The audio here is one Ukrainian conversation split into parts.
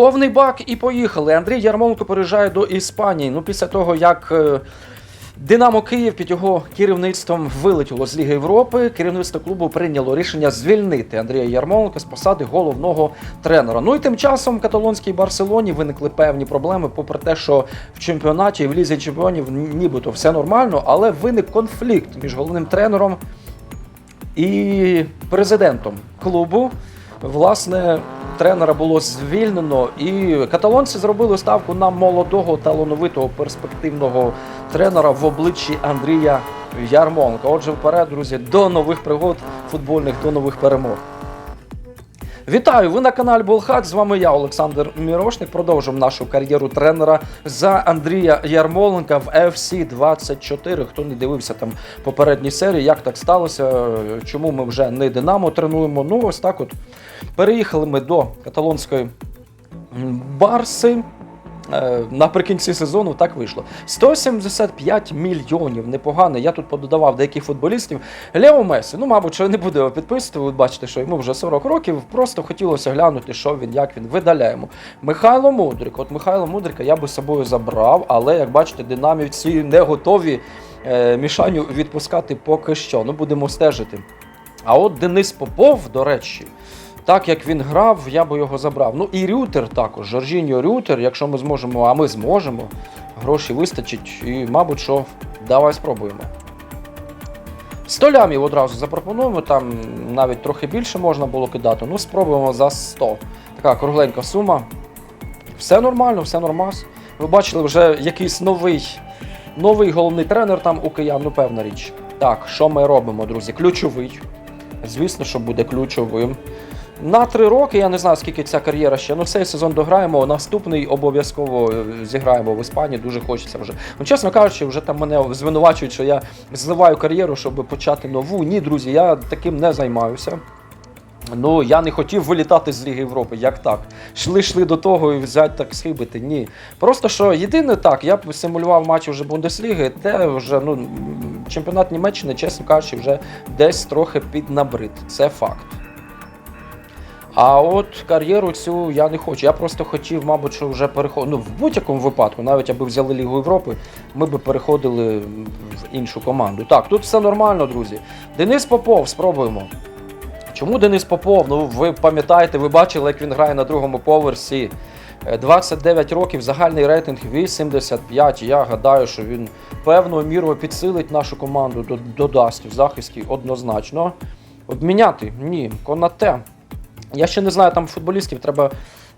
Повний бак і поїхали. Андрій Ярмоленко переїжджає до Іспанії. Ну, після того, як е, Динамо Київ під його керівництвом вилетіло з Ліги Європи, керівництво клубу прийняло рішення звільнити Андрія Ярмоленка з посади головного тренера. Ну і тим часом в каталонській Барселоні виникли певні проблеми, попри те, що в чемпіонаті і в лізі чемпіонів нібито все нормально, але виник конфлікт між головним тренером і президентом клубу. Власне, тренера було звільнено, і каталонці зробили ставку на молодого талановитого перспективного тренера в обличчі Андрія Ярмонка. Отже, вперед, друзі, до нових пригод футбольних, до нових перемог. Вітаю! Ви на каналі Болхак. З вами я, Олександр Мірошник. Продовжуємо нашу кар'єру тренера за Андрія Ярмоленка в FC 24. Хто не дивився там попередні серії, як так сталося, чому ми вже не Динамо тренуємо. Ну, ось так от переїхали ми до каталонської Барси. Е, Наприкінці сезону так вийшло. 175 мільйонів. Непогано. Я тут пододавав деяких футболістів. Лео Месі, ну, мабуть, що не буду його підписувати. Ви бачите, що йому вже 40 років. Просто хотілося глянути, що він, як він. Видаляємо. Михайло Мудрик. От Михайло Мудрика я би з собою забрав, але як бачите, динамівці не готові е, мішаню відпускати поки що. Ну, будемо стежити. А от Денис Попов, до речі, так як він грав, я би його забрав. Ну і Рютер також, Жоржіньо Рютер, якщо ми зможемо, а ми зможемо, гроші вистачить, і, мабуть, що давай спробуємо. 100 лямів одразу запропонуємо, там навіть трохи більше можна було кидати. Ну, спробуємо за 100. Така кругленька сума. Все нормально, все нормас. Ви бачили вже якийсь новий, новий головний тренер там у киян, ну певна річ. Так, що ми робимо, друзі? Ключовий. Звісно, що буде ключовим. На три роки, я не знаю, скільки ця кар'єра ще. Ну, цей сезон дограємо, наступний обов'язково е, зіграємо в Іспанії, дуже хочеться вже. Ну, чесно кажучи, вже там мене звинувачують, що я зливаю кар'єру, щоб почати нову. Ні, друзі, я таким не займаюся. Ну, я не хотів вилітати з Ліги Європи, як так? Шли, йшли до того і взяти так схибити. Ні. Просто що єдине так, я б симулював матчі вже Бундесліги, де вже ну, чемпіонат Німеччини, чесно кажучи, вже десь трохи піднабрид. Це факт. А от кар'єру цю я не хочу. Я просто хотів, мабуть, що вже переходити. Ну, в будь-якому випадку, навіть аби взяли Лігу Європи, ми би переходили в іншу команду. Так, тут все нормально, друзі. Денис Попов, спробуємо. Чому Денис Попов? Ну, ви пам'ятаєте, ви бачили, як він грає на другому поверсі. Е, 29 років, загальний рейтинг 85. Я гадаю, що він певною мірою підсилить нашу команду, додасть в захисті однозначно. Обміняти? Ні, Конате. Я ще не знаю, там футболістів треба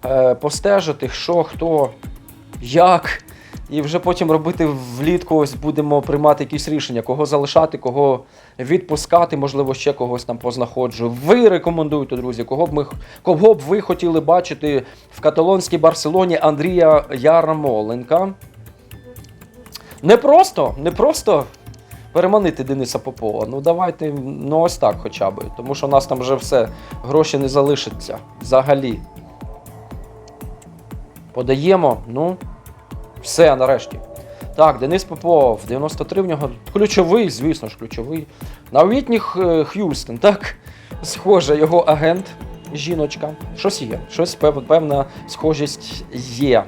е, постежити, що, хто, як. І вже потім робити влітку, ось будемо приймати якісь рішення, кого залишати, кого відпускати, можливо, ще когось там познаходжу. Ви рекомендуєте, друзі, кого б ми кого б ви хотіли бачити в каталонській Барселоні Андрія Ярмоленка. Не просто, не просто переманити Дениса Попова. Ну давайте ну ось так хоча б. Тому що у нас там вже все, гроші не залишиться взагалі. Подаємо, ну, все нарешті. Так, Денис Попов, 93 в нього ключовий, звісно ж, ключовий. Новітній Х- Х'юстон, так? Схоже, його агент, жіночка. Щось є, щось пев- певна схожість є.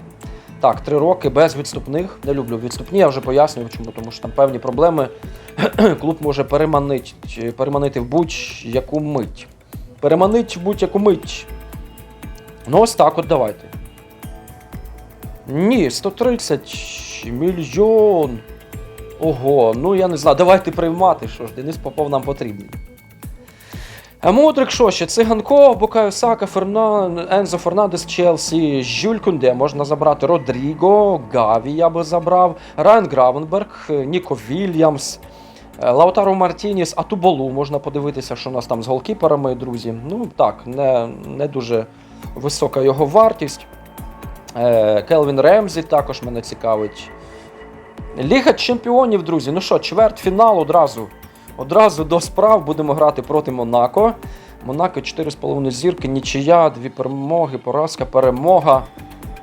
Так, три роки без відступних. Не люблю відступні, я вже пояснював чому, тому що там певні проблеми. Клуб може переманити, переманити в будь-яку мить. Переманить в будь-яку мить. Ну, ось так от давайте. Ні, 130 мільйон. Ого, ну я не знаю, давайте приймати, що ж, Денис Попов нам потрібен. Мудрик, що ще? Циганко, Букаю Сака, Фернан, Ензо Фернандес, Челсі, Жюль Кунде можна забрати. Родріго, Гаві я би забрав, Райан Гравенберг, Ніко Вільямс, е, Лаутаро Мартініс, Атуболу можна подивитися, що у нас там з голкіперами, друзі. Ну так, не, не дуже висока його вартість. Е, Келвін Ремзі також мене цікавить. Ліга чемпіонів, друзі. Ну що, чвертьфінал одразу. Одразу до справ будемо грати проти Монако. Монако 4,5 зірки, нічия, дві перемоги, поразка, перемога.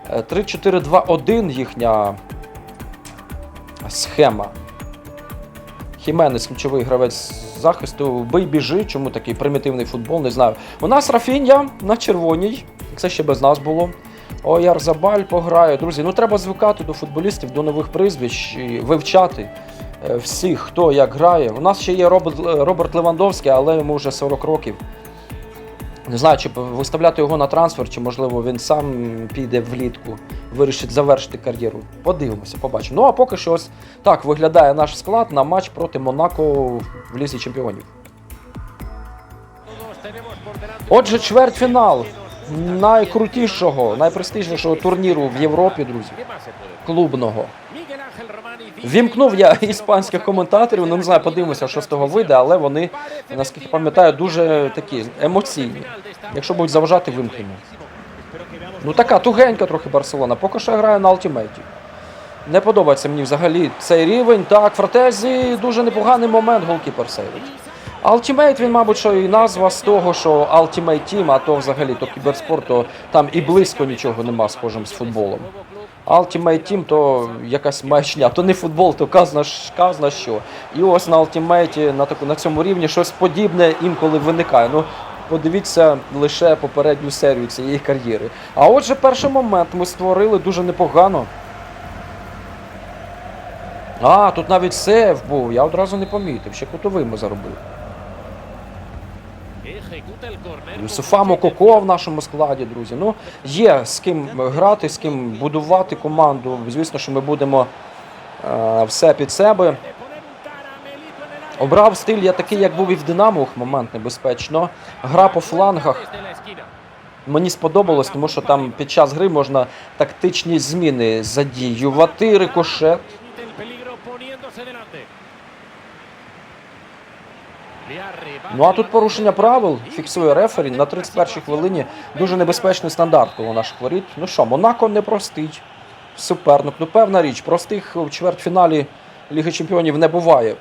Е, 3-4-2-1 їхня схема. Хіменес, ключовий гравець захисту. Бий біжи, чому такий примітивний футбол, не знаю. У нас Рафіння на червоній, це ще без нас було. Оярзабаль пограє. Друзі, ну треба звикати до футболістів, до нових прізвищ, і вивчати е, всіх, хто як грає. У нас ще є Роберт, Роберт Левандовський, але йому вже 40 років. Не знаю, чи виставляти його на трансфер, чи можливо він сам піде влітку, вирішить завершити кар'єру. Подивимося, побачимо. Ну а поки що ось так виглядає наш склад на матч проти Монако в Лізі Чемпіонів. Отже, чвертьфінал найкрутішого, найпрестижнішого турніру в Європі, друзі, клубного. Вімкнув я іспанських коментаторів, ну не знаю, подивимося, що з того вийде, але вони, наскільки пам'ятаю, дуже такі емоційні. Якщо будуть заважати, вимкнемо. Ну така тугенька трохи Барселона. Поки що я граю на алтімейті. Не подобається мені взагалі цей рівень. Так, Фратезі дуже непоганий момент голкіпер сейвить. Ultimate, він, мабуть, що і назва з того, що Ultimate Team, а то взагалі то кіберспорт, то там і близько нічого нема схожим з футболом. Ultimate Team то якась маячня, то не футбол, то казна, казна що. І ось на Ultimate на, таку, на цьому рівні щось подібне інколи виникає. Ну, подивіться лише попередню серію цієї кар'єри. А отже, перший момент ми створили дуже непогано. А, тут навіть сейв був, я одразу не помітив, ще кутовий ми заробили. Юсуфа Мококо в нашому складі, друзі. Ну, є з ким грати, з ким будувати команду. Звісно, що ми будемо е, все під себе. Обрав стиль я такий, як був і в Динамо, момент небезпечно. Гра по флангах. Мені сподобалось, тому що там під час гри можна тактичні зміни задіювати, рикошет. Ну а тут порушення правил фіксує рефері на 31-й хвилині. Дуже небезпечний стандарт коло наших воріт. Ну що, Монако не простий суперник. Ну певна річ, простих в чвертьфіналі Ліги Чемпіонів не буває.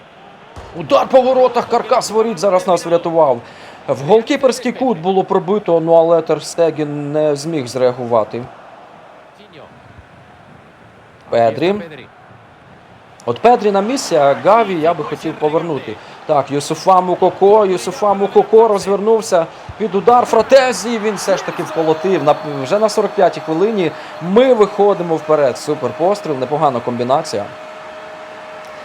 Удар по воротах, каркас воріт зараз нас врятував. В голкіперський кут було пробито, ну але Терстегін не зміг зреагувати. Педрі. От Педрі на місці, а Гаві я би хотів повернути. Так, Юсуфа Мукоко, Юсуфа Мукоко розвернувся під удар Фратезі. Він все ж таки вколотив. На, вже на 45-й хвилині ми виходимо вперед. Супер постріл, непогана комбінація.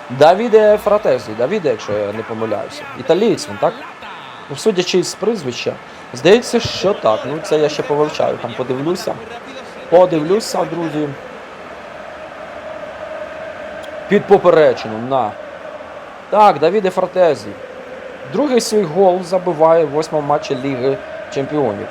Давіде Фратезі, Давіде, якщо я не помиляюся. Італієць він, так? Ну, судячи з прізвища, здається, що так. Ну, це я ще повивчаю, там подивлюся. Подивлюся, друзі. Під поперечину, на. Так, Давіде Фортезі. Другий свій гол забиває в восьмому матчі Ліги Чемпіонів.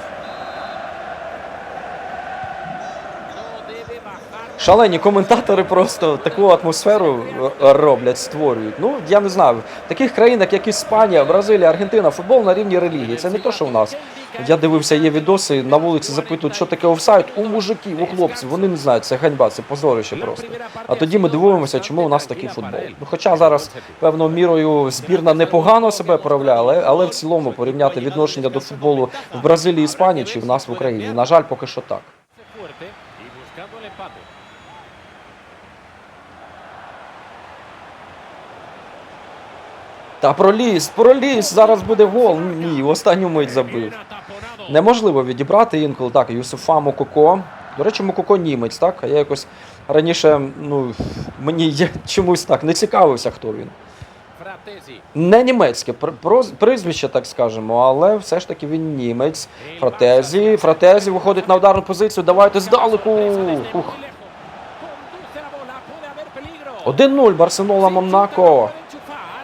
Шалені коментатори просто таку атмосферу роблять, створюють. Ну, я не знаю. В таких країнах, як Іспанія, Бразилія, Аргентина, футбол на рівні релігії. Це не то, що в нас. Я дивився, є відоси, на вулиці запитують, що таке офсайд. У мужиків, у хлопців. Вони не знають, це ганьба, це позорище просто. А тоді ми дивуємося, чому у нас такий футбол. Ну, хоча зараз певною мірою збірна непогано себе проявляє, але, але в цілому порівняти відношення до футболу в Бразилії, Іспанії чи в нас в Україні. На жаль, поки що так. Та проліз, проліз, зараз буде гол. Ні, в останню мить забив. Неможливо відібрати інколи. Так, Юсуфа Мококо. До речі, Мококо німець, так? А я якось раніше, ну, мені я чомусь так не цікавився, хто він. Не німецьке пр- прізвище, так скажемо, але все ж таки він німець. Фратезі. Фратезі виходить на ударну позицію. Давайте здалеку. Ух. Conduce la bola, puede haber peligro. 1-0 Барселона Монако.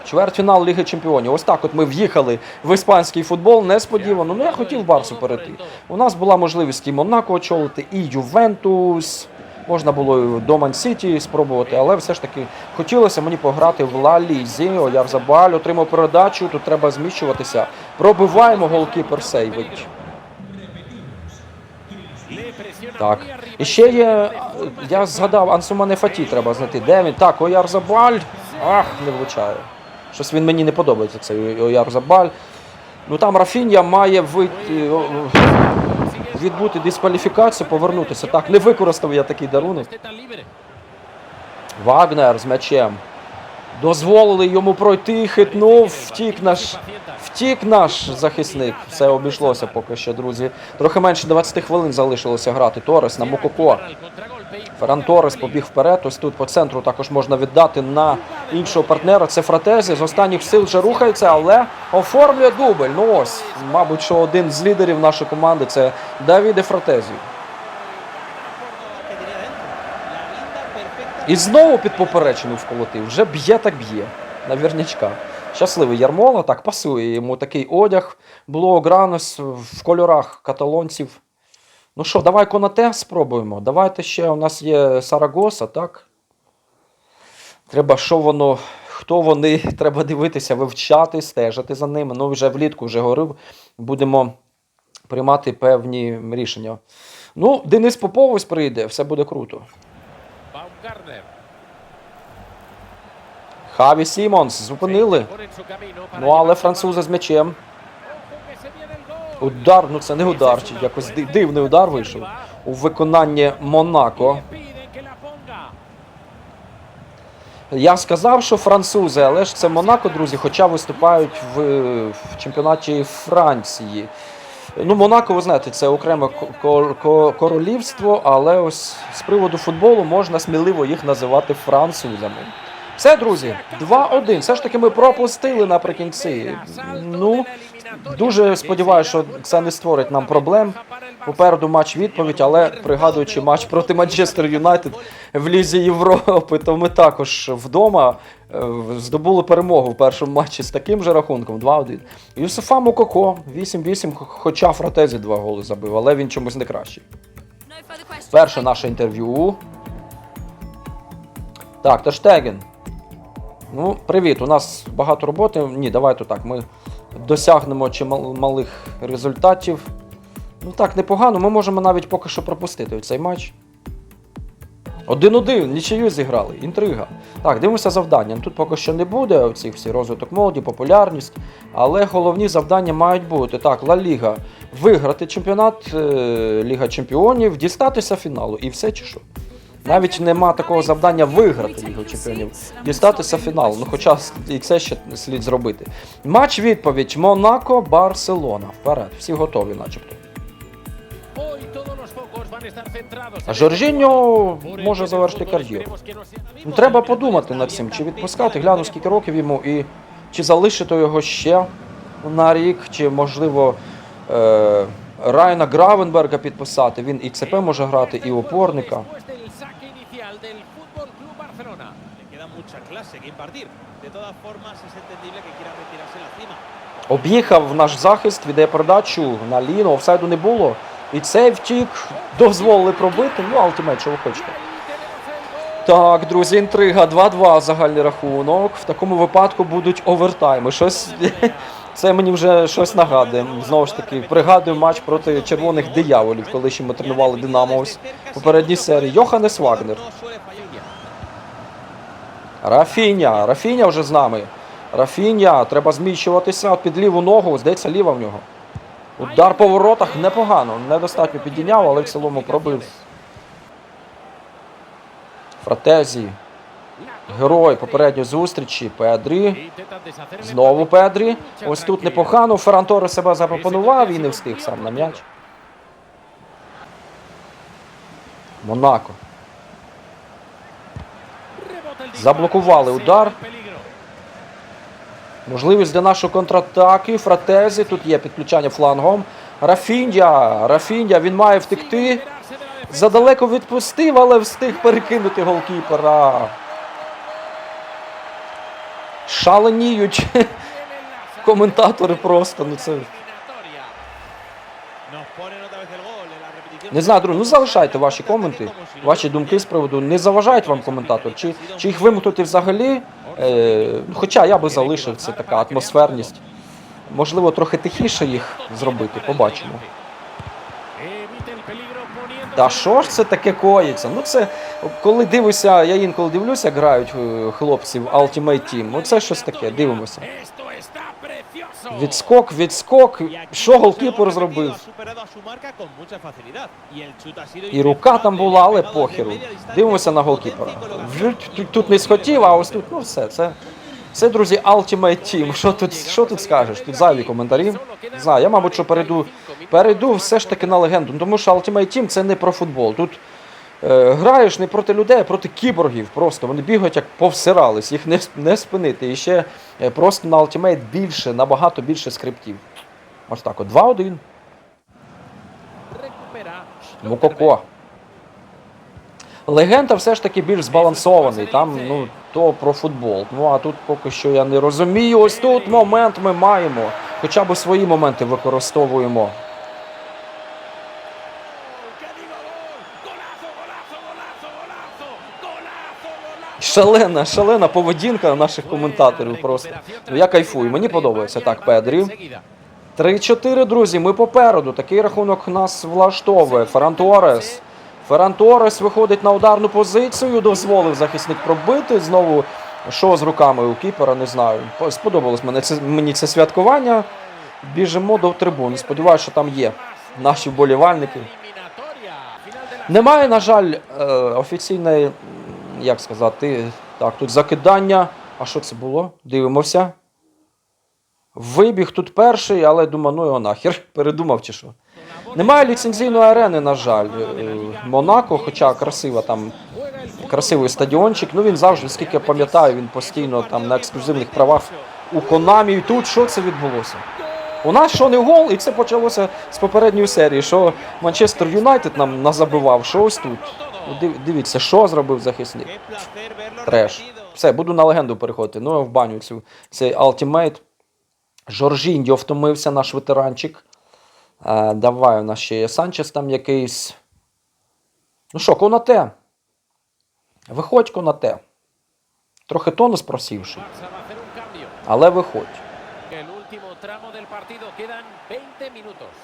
Чвертьфінал Ліги Чемпіонів. Ось так от ми в'їхали в іспанський футбол несподівано. Ну я хотів Барсу перейти. У нас була можливість і Монако очолити, і Ювентус. Можна було до Ман Сіті спробувати, але все ж таки хотілося мені пограти в Ла Лізі. Оярзабаль отримав передачу. Тут треба зміщуватися. Пробиваємо голкіпер сейвить. Так. І ще є. Я згадав, Ансумане Фаті треба знайти. Де він? Так, Оярзабаль. Ах, не влучає. Щось він мені не подобається, цей Оярзабаль. Ну там Рафінія має вийти, відбути дискваліфікацію, повернутися. Так, не використав я такий дарунок. Вагнер з м'ячем. Дозволили йому пройти, хитнув, втік наш, втік наш захисник. Все обійшлося поки що, друзі. Трохи менше 20 хвилин залишилося грати. Торес на Мококо. Ферран Торес побіг вперед. Ось тут по центру також можна віддати на іншого партнера. Це Фратезі. З останніх сил вже рухається, але оформлює дубль. Ну ось, мабуть, що один з лідерів нашої команди це Давіде Фратезі. І знову під поперечину вколотив. Вже б'є так б'є. Навірнячка. Щасливий Ярмола, так пасує йому такий одяг. Бло Гранос в кольорах каталонців. Ну що, давай Конате спробуємо. Давайте ще у нас є Сарагоса, так? Треба, що воно, хто вони, треба дивитися, вивчати, стежити за ними. Ну, вже влітку вже говорив, будемо приймати певні рішення. Ну, Денис Попов ось прийде, все буде круто. Baumgartner. Хаві Сімонс зупинили. Ну, але французи з м'ячем. Удар, ну це не удар, чи якось дивний удар вийшов у виконанні Монако. Я сказав, що французи, але ж це Монако, друзі, хоча виступають в, в чемпіонаті Франції. Ну, Монако, ви знаєте, це окреме ко- ко- ко- королівство, але ось з приводу футболу можна сміливо їх називати французами. Все, друзі, 2-1. Все ж таки ми пропустили наприкінці. Ну, дуже сподіваюся, що це не створить нам проблем. Попереду матч відповідь, але пригадуючи матч проти Манчестер Юнайтед в Лізі Європи, то ми також вдома е, здобули перемогу в першому матчі з таким же рахунком 2-1. Юсуфа Мукоко 8-8, хоча Фратезі два голи забив, але він чомусь не кращий. Перше наше інтерв'ю. Так, Тештеген. Ну, привіт. У нас багато роботи. Ні, давайте так. Ми досягнемо чималих результатів. Ну так, непогано. Ми можемо навіть поки що пропустити цей матч. Один-один, нічию зіграли, інтрига. Так, дивимося завдання. Тут поки що не буде оцих всі розвиток молоді, популярність. Але головні завдання мають бути. Так, Ла Ліга. Виграти чемпіонат е, Ліга Чемпіонів, дістатися фіналу. І все чи що? Навіть нема такого завдання виграти Лігу Чемпіонів, дістатися фіналу. Ну, хоча і це ще слід зробити. Матч відповідь Монако, Барселона. Вперед, всі готові, начебто. Жоржіньо може завершити кар'єру. Ну, треба подумати над цим, чи відпускати, гляну, скільки років йому, і чи залишити його ще на рік, чи можливо е, Райана Гравенберга підписати. Він і ЦП може грати, і опорника. Que impartir. De todas formas, es entendible que quiera retirarse la cima. Об'їхав наш захист, віддає передачу на Ліно, офсайду не було. І цей втік, дозволили пробити. Ну, алтимейт, що ви хочете. Так, друзі, інтрига 2-2 загальний рахунок. В такому випадку будуть овертайми. Щось це мені вже щось нагадує. Знову ж таки, пригадую матч проти червоних дияволів, коли ще ми тренували Динамо ось попередній серії. Йоханнес Вагнер. Рафіня. Рафіня вже з нами. Рафіня, треба зміщуватися під ліву ногу. Здається, ліва в нього. Удар по воротах непогано. Недостатньо підійняв, але в цілому пробив. Фратезі. Герой попередньої зустрічі. Педрі. Знову. Педрі. Ось тут непогано. Ферран себе запропонував і не встиг сам на м'яч. Монако. Заблокували удар. Можливість для нашої контратаки. Фратезі. Тут є підключання флангом. Рафіндя. Рафіндя. Він має втекти. Задалеко відпустив, але встиг перекинути голкіпера. Шаленіють коментатори просто. Ну це не знаю, друзі. Ну залишайте ваші коменти, ваші думки з приводу. Не заважають вам коментатор, чи, чи їх вимкнути взагалі. Е, хоча я би залишив це така атмосферність. Можливо, трохи тихіше їх зробити. Побачимо. Та що ж це таке коїться? Ну це коли дивишся, я інколи дивлюся, як грають е, в Ultimate Team. Ну це щось таке, дивимося. Відскок, відскок. Що голкіпер зробив? І рука там була, але похеру. Дивимося на голкіпера. Тут, тут не схотів, а ось тут, ну все, це. Це, друзі, Ultimate Team. Що тут, що тут скажеш? Тут зайві коментарі. Не знаю, я, мабуть, що перейду, перейду все ж таки на легенду. Тому що Ultimate Team це не про футбол. Тут е, граєш не проти людей, а проти кіборгів. Просто вони бігають як повсирались, їх не, не спинити. І ще просто на Ultimate більше, набагато більше скриптів. Ось так, от 2-1. Мукоко. Легенда все ж таки більш збалансований. Там ну, то про футбол. Ну а тут поки що я не розумію. Ось тут момент ми маємо. Хоча б свої моменти використовуємо. Шалена, шалена поведінка наших коментаторів просто. Ну, я кайфую, мені подобається. Так, Педрі. 3-4, друзі, ми попереду. Такий рахунок нас влаштовує. Ферран Торес. Ферран Торес виходить на ударну позицію, дозволив захисник пробити. Знову що з руками у кіпера, не знаю. Сподобалось мене це, мені це святкування. Біжимо до трибун. Сподіваюся, що там є наші вболівальники. Немає, на жаль, е, офіційної, як сказати, так, тут закидання. А що це було? Дивимося. Вибіг тут перший, але думаю, ну його нахер. Передумав чи що. Немає ліцензійної арени, на жаль. Е, Монако, хоча красива там, красивий стадіончик. Ну він завжди, скільки я пам'ятаю, він постійно там на ексклюзивних правах у Конамі. І тут що це відбулося? У нас що не гол, і це почалося з попередньої серії, що Манчестер Юнайтед нам назабивав, що ось тут. Ну, Дивіться, що зробив захисник. Треш. Все, буду на легенду переходити. Ну, в баню цю. Цей Ultimate. Жоржіньо втомився, наш ветеранчик. Е, давай, у нас ще є Санчес там якийсь. Ну що, Конате. Виходь, Конате. Трохи тонус просівши, але виходь. El último tramo del partido. Quedan 20 minutos.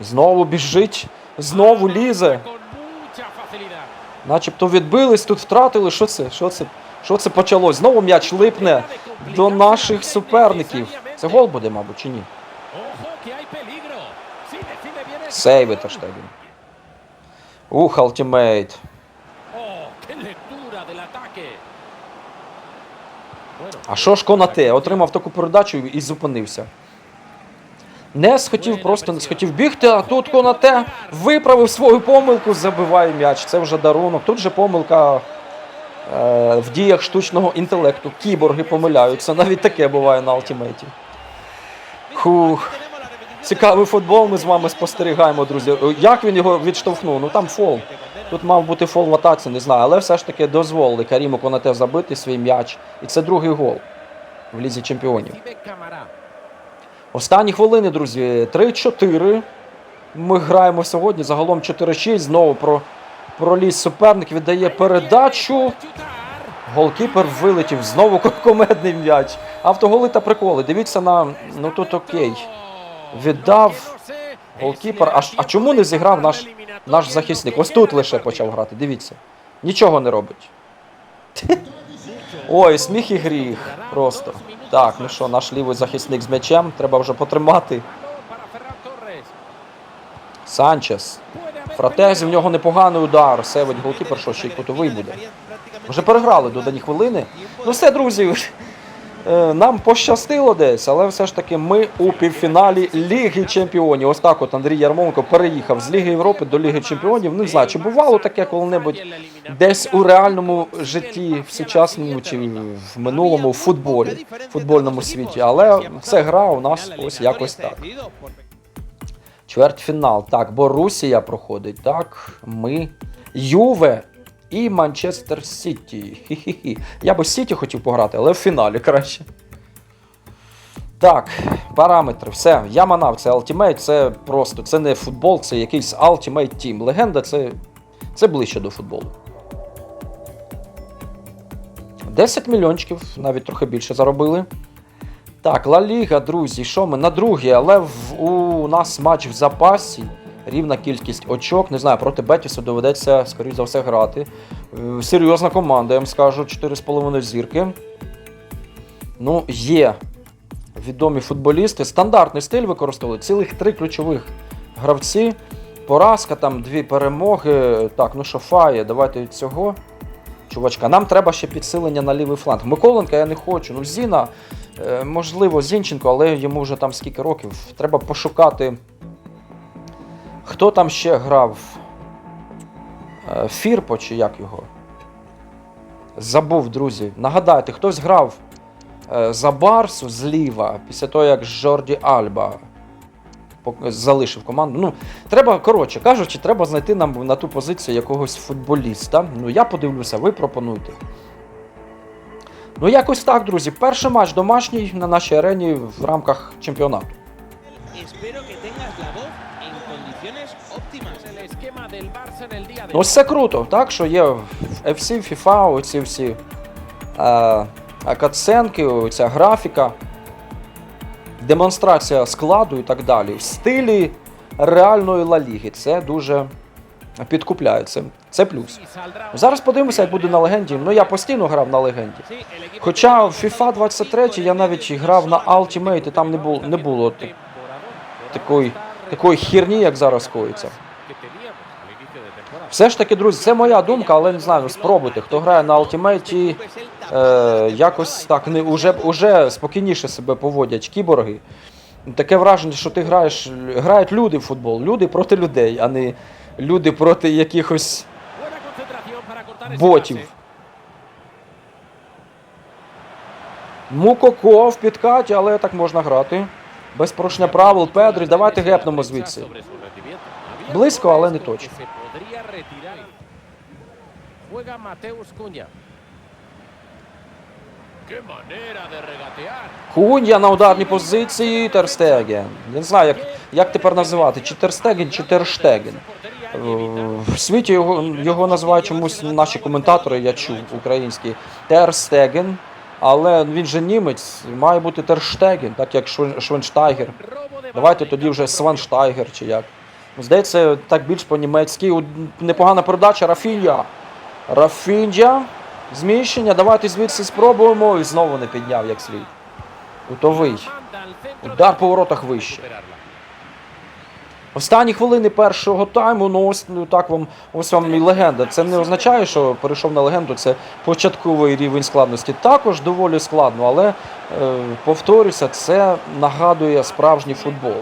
Знову біжить, знову лізе. Начебто відбились, тут втратили. Що це? Що це? Що це почалось? Знову м'яч липне до наших суперників. Це гол буде, мабуть, чи ні? Сейви Терштеген. Ух, алтимейт. А що ж Конате? Отримав таку передачу і зупинився. Не схотів, просто не схотів бігти, а тут Конате виправив свою помилку, забиває м'яч. Це вже дарунок. Тут же помилка е, в діях штучного інтелекту. Кіборги помиляються. Навіть таке буває на алтимейті. Хух. Цікавий футбол ми з вами спостерігаємо, друзі. Як він його відштовхнув? Ну там фол. Тут мав бути фол в атаці, не знаю, але все ж таки дозволили Каріму Конате забити свій м'яч. І це другий гол в лізі чемпіонів. Останні хвилини, друзі, 3-4. Ми граємо сьогодні. Загалом 4-6. Знову про проліз суперник віддає передачу. Голкіпер вилетів. Знову комедний м'яч. Автоголи та приколи. Дивіться на. Ну тут окей. Віддав голкіпер. А, а чому не зіграв наш, наш захисник? Ось тут лише почав грати. Дивіться. Нічого не робить. Ой, сміх і гріх. Просто. Так, ну що, наш лівий захисник з м'ячем. Треба вже потримати. Санчес. Фратезі в нього непоганий удар. Севить голкіпер, що ще й кутовий буде. Вже переграли додані хвилини. Ну все, друзі. Е, Нам пощастило десь, але все ж таки ми у півфіналі Ліги Чемпіонів. Ось так от Андрій Ярмоленко переїхав з Ліги Європи до Ліги Чемпіонів. Не знаю, чи бувало таке коли-небудь десь у реальному житті, в сучасному чи в минулому футболі, футбольному світі. Але це гра у нас ось якось так. Чвертьфінал. Так, Борусія проходить. Так, ми. Юве і Манчестер Сіті. Хі-хі-хі. Я би Сіті хотів пограти, але в фіналі краще. Так, параметри. Все. Я манав, це Ultimate, це просто. Це не футбол, це якийсь Ultimate Team. Легенда це, це ближче до футболу. 10 мільйончиків, навіть трохи більше заробили. Так, Ла Ліга, друзі, що ми на другій, але в, у нас матч в запасі. Рівна кількість очок. Не знаю, проти Бетісу доведеться, скоріш за все, грати. Е, Серйозна команда, я вам скажу, 4,5 зірки. Ну, є. відомі футболісти. Стандартний стиль використовували. Цілих три ключових гравці. Поразка, там дві перемоги. Так, ну що фає, давайте від цього. Чувачка, нам треба ще підсилення на лівий фланг. Миколенка я не хочу. Ну, Зіна, е, можливо, Зінченко, але йому вже там скільки років. Треба пошукати. Хто там ще грав? Е, Фірпо чи як його? Забув, друзі. Нагадайте, хтось грав е, за Барсу зліва після того, як Жорді Альба залишив команду. Ну, треба, коротше кажучи, треба знайти нам на ту позицію якогось футболіста. Ну, я подивлюся, ви пропонуйте. Ну, якось так, друзі. Перший матч домашній на нашій арені в рамках чемпіонату. Ось це круто, так? Що є в FC, FIFA, оці всі е, катсценки, оця графіка, демонстрація складу і так далі. В стилі реальної Ла Ліги. Це дуже підкупляє. Це, це плюс. Зараз подивимося, як буде на легенді. Ну я постійно грав на легенді. Хоча в FIFA 23 я навіть грав на Ultimate, і там не було, не було так- такої, такої херні, як зараз коїться. Все ж таки, друзі, це моя думка, але не знаю, спробуйте. Хто грає на Ultimate, е, якось так не уже, уже спокійніше себе поводять кіборги. Таке враження, що ти граєш, грають люди в футбол, люди проти людей, а не люди проти якихось ботів. Мукоко в підкаті, але так можна грати. Без порушення правил. Педрі, давайте гепнемо звідси. Близько, але не точно. Кунья на ударній позиції Терстеген. Я не знаю, як, як тепер називати, чи Терстеген, чи Терштеген. В світі його, його називають чомусь наші коментатори, я чув українські Терстеген. Але він же німець, має бути Терштегін, так як Швенштайгер. Давайте тоді вже Сванштайгер чи як. Здається, так більш по-німецьки. Непогана передача Рафінья. Рафінья. Зміщення. Давайте звідси спробуємо. І знову не підняв як слід. Кутовий. Удар по воротах вище. Останні хвилини першого тайму, ну ось ну, так вам ось вам і легенда. Це не означає, що перейшов на легенду. Це початковий рівень складності. Також доволі складно, але е, повторюся, це нагадує справжній футбол.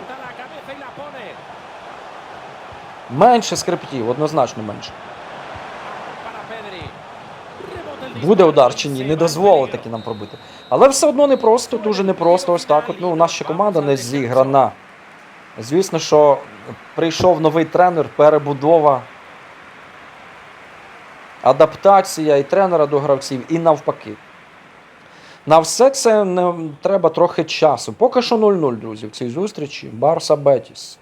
Менше скриптів, однозначно менше. Буде удар чи ні, не va дозволить таки нам пробити. Але все одно непросто, дуже непросто. Ось так. От, ну, ще команда не зіграна. Звісно, що прийшов новий тренер, перебудова, адаптація і тренера до гравців, і навпаки. На все це не, треба трохи часу. Поки що 0-0, друзі, в цій зустрічі. Барса Бетіс.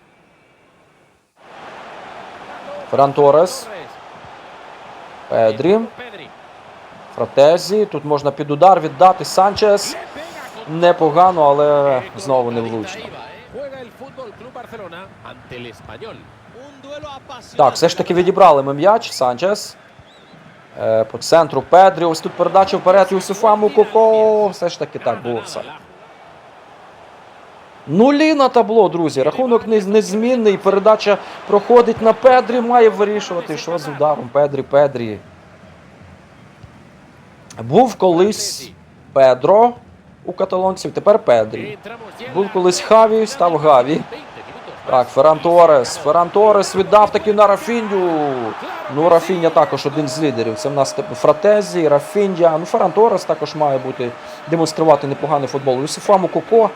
Ферран Торес, Педрі. Фратезі. Тут можна під удар віддати. Санчес. Непогано, але знову не влучно. Так, все ж таки відібрали ми м'яч. Санчес. Е, по центру Педрі. Ось тут передача вперед. Юсуфа Мукоко. Все ж таки так було все. Нулі на табло, друзі. Рахунок незмінний. Передача проходить на Педрі. Має вирішувати, що з ударом. Педрі, Педрі. Був колись Педро у каталонців, тепер Педрі. Був колись Хаві, став Гаві. 20 minutos más. Так, Ферран Торес. Ферран Торес віддав таки на Рафіню. Ну, Рафіння також один з лідерів. Це в нас Фратезі, Рафіння. Ну, Ферран Торес також має бути демонструвати непоганий футбол. Юсифа Мукоко.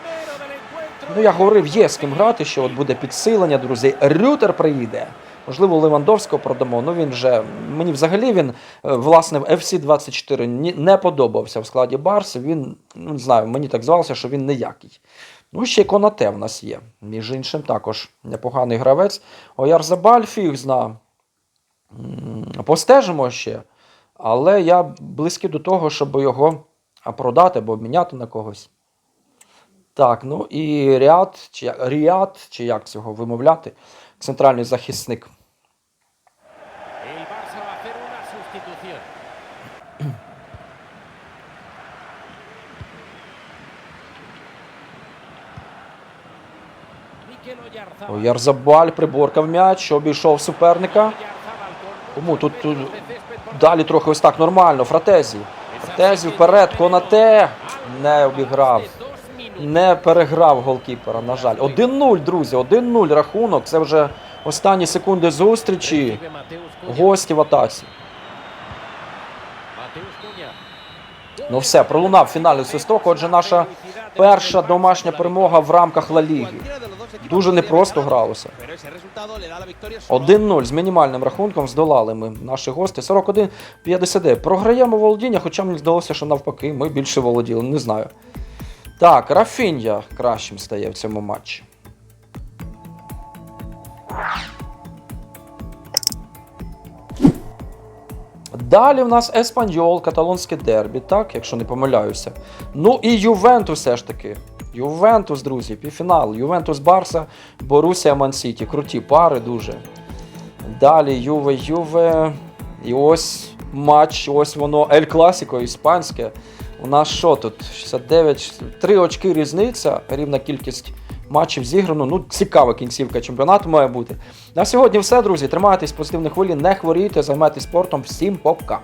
Ну, я говорив, є з ким грати, що от буде підсилення, друзі. Рютер приїде. Можливо, Левандовського продамо. Ну він вже мені взагалі він е, власне в FC 24 не подобався в складі Барси. Він ну не знаю, мені так здавалося, що він ніякий. Ну, ще Конате в нас є. Між іншим, також непоганий гравець. Оярзабаль фіг зна. Постежимо ще. Але я близький до того, щоб його продати або обміняти на когось. Так, ну і Ріад, чи Ріад, чи як цього вимовляти, центральний захисник. Ярзабаль приборкав м'яч, обійшов суперника. Кому тут, тут далі трохи ось так нормально. Фратезі. Фратезі вперед, Конате не обіграв. Не переграв голкіпера, на жаль. 1-0, друзі, 1-0 рахунок. Це вже останні секунди зустрічі. Гості в атаці. Ну все, пролунав фінальний свисток. Отже, наша перша домашня перемога в рамках Ла Ліги. Дуже непросто гралося. Pero ese resultado le da la victoria solo 1-0 з мінімальним рахунком здолали ми наші гості. 41-59. Програємо володіння, хоча мені здалося, що навпаки, ми більше володіли. Не знаю. Так, Рафінья кращим стає в цьому матчі. Далі в нас Еспаньол, каталонське дербі, так, якщо не помиляюся. Ну і Ювентус все ж таки. Ювентус, друзі, півфінал. Ювентус Барса, Борусія Мансіті. Круті пари дуже. Далі Юве, Юве. І ось матч, ось воно Ель Класіко, іспанське. У нас що тут? 69, 3 очки різниця, рівна кількість матчів зіграно. Ну, цікава кінцівка чемпіонату має бути. На сьогодні все, друзі. Тримайтесь позитивних хвилі, не хворійте, займайтесь спортом. Всім пока.